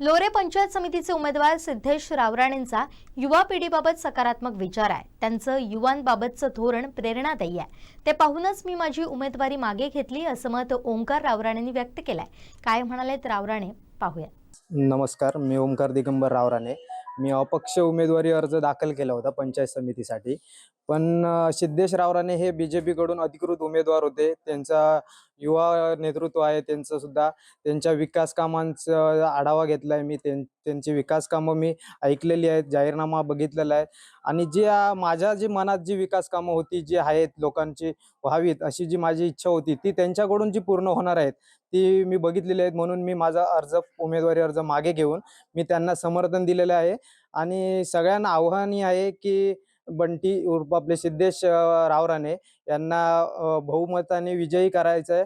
लोरे पंचायत समितीचे उमेदवार सिद्धेश रावराणेंचा युवा पिढीबाबत सकारात्मक विचार आहे. त्यांचं युवांबाबतचं धोरण प्रेरणादायी आहे. ते पाहूनच मी माझी उमेदवारी मागे घेतली असं मत ओंकार रावराणेंनी व्यक्त केलंय. काय म्हणालेत रावराणे? पाहूया. नमस्कार मी ओमकार दिगंबर रावराणे. मी अपक्ष उमेदवारी अर्ज दाखल केला होता पंचायत समितीसाठी. पण सिद्धेश रावराणे हे बी जे पीकडून अधिकृत उमेदवार होते. त्यांचा युवा नेतृत्व आहे त्यांचं सुद्धा त्यांच्या विकास कामांचा आढावा घेतला आहे मी त्यां त्यांची विकास कामं मी ऐकलेली आहेत जाहीरनामा बघितलेला आहे. आणि जी माझ्या जी मनात जी विकास कामं होती जी आहेत लोकांची व्हावीत अशी जी माझी इच्छा होती ती त्यांच्याकडून जी पूर्ण होणार आहेत ती मी बघितलेली आहेत म्हणून मी माझा अर्ज उमेदवारी अर्ज मागे घेऊन मी त्यांना समर्थन दिलेलं आहे. आणि सगळ्यांना आव्हानही आहे की बंटी उर्फ आपले सिद्धेश अ, रावराणे यांना बहुमताने विजयी करायचं आहे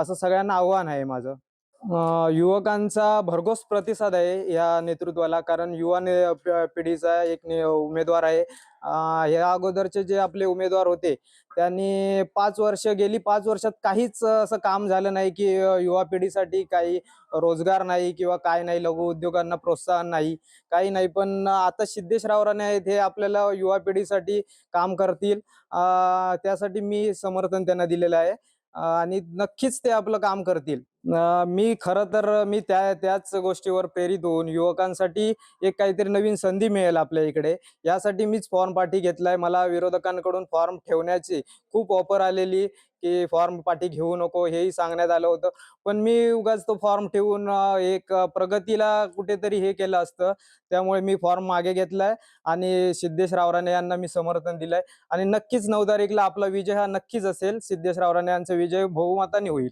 असं सगळ्यांना आव्हान आहे माझं. युवकांचा भरघोस प्रतिसाद आहे या नेतृत्वाला कारण युवा ने- पिढीचा एक ने- उमेदवार आहे. या अगोदरचे जे आपले उमेदवार होते त्यांनी पाच वर्ष गेली पाच वर्षात काहीच असं काम झालं नाही की युवा पिढीसाठी काही रोजगार नाही किंवा काय नाही लघु उद्योगांना प्रोत्साहन नाही काही नाही. पण आता सिद्धेशराव राणे आहेत हे आपल्याला युवा पिढीसाठी काम करतील. त्यासाठी मी समर्थन त्यांना दिलेलं आहे. आणि नक्कीच ते आपलं काम करतील. मी खरं तर मी त्या त्याच गोष्टीवर प्रेरित होऊन युवकांसाठी एक काहीतरी नवीन संधी मिळेल आपल्या इकडे. यासाठी मीच फॉर्म पाठी घेतलाय. मला विरोधकांकडून फॉर्म ठेवण्याची खूप ऑफर आलेली की फॉर्म पाठी घेऊ नको हेही सांगण्यात आलं होतं. पण मी उगाच तो फॉर्म ठेवून एक प्रगतीला कुठेतरी हे केलं असतं. त्यामुळे मी फॉर्म मागे घेतलाय आणि सिद्धेश रावराणे यांना मी समर्थन दिलंय. आणि नक्कीच नऊ तारीखला आपला विजय हा नक्कीच असेल. सिद्धेश रावराणे यांचा विजय बहुमताने होईल.